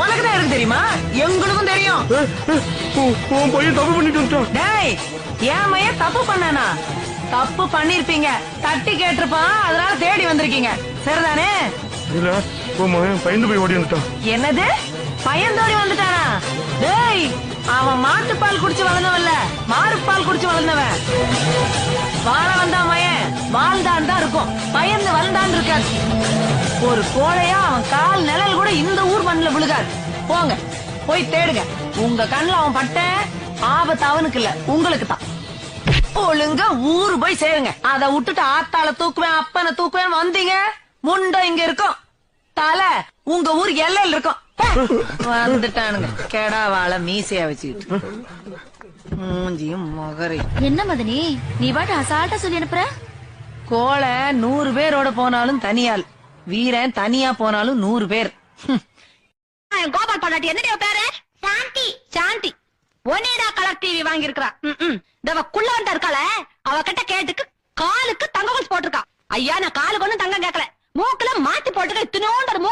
உனக்கு தான் எனக்கு தெரியுமா? எங்களுக்கும் தெரியும். உன் பையன் தப்பு பண்ணிட்டு டேய் என் மையன் தப்பு பண்ணானா? தப்பு பண்ணிருப்பீங்க. தட்டி கேட்டிருப்பான். அதனால தேடி வந்திருக்கீங்க. சரிதானே? இல்ல உன் மகன் பயந்து போய் ஓடி வந்துட்டான். என்னது? பையன் தோடி வந்துட்டானா? டேய் அவன் மாட்டுப்பால் குடிச்சு வளர்ந்தவன்ல மாறுப்பால் குடிச்சு வளர்ந்தவன். வாழ வந்தா மயன் வாழ்ந்தான் தான் இருக்கும். பயந்து வளர்ந்தான் இருக்காது ஒரு கோழையா அவன் கால் நிழல் கூட இந்த ஊர் மண்ணுல விழுகாது. போங்க போய் தேடுங்க. உங்க கண்ணுல அவன் பட்ட ஆபத்து அவனுக்கு இல்ல உங்களுக்கு தான். ஒழுங்கா ஊரு போய் சேருங்க. அத விட்டுட்டு ஆத்தால தூக்குவேன் அப்பனை தூக்குவேன் வந்தீங்க. முண்டை இங்க இருக்கும். தலை உங்க ஊர் எல்லையில் இருக்கும். வந்துட்டானுங்க. கெடா வாழ மீசையா வச்சுக்கிட்டு. மூஞ்சியும் முகரையும். என்ன மதனி? நீ பாட்டு அசால்ட்டா சொல்லி அனுப்புற? கோழை நூறு பேரோட போனாலும் தனியாள். வீரன் தனியா போனாலும் நூறு பேர். கோபால் பொண்டாட்டி என்னடி அவ பேரு? சாந்தி. சாந்தி. ஒனேடா கலர் டிவி வாங்கி இருக்கிறா இந்த குள்ள வந்தா இருக்காள அவ கிட்ட கேட்டுக்கு காலுக்கு தங்க கொலுசு போட்டிருக்கா. ஐயா நான் காலுக்கு ஒண்ணும் தங்கம் கேட்கல மூக்குல மாத்தி போட்டுக்க இத்தினோண்டு ஒரு லோ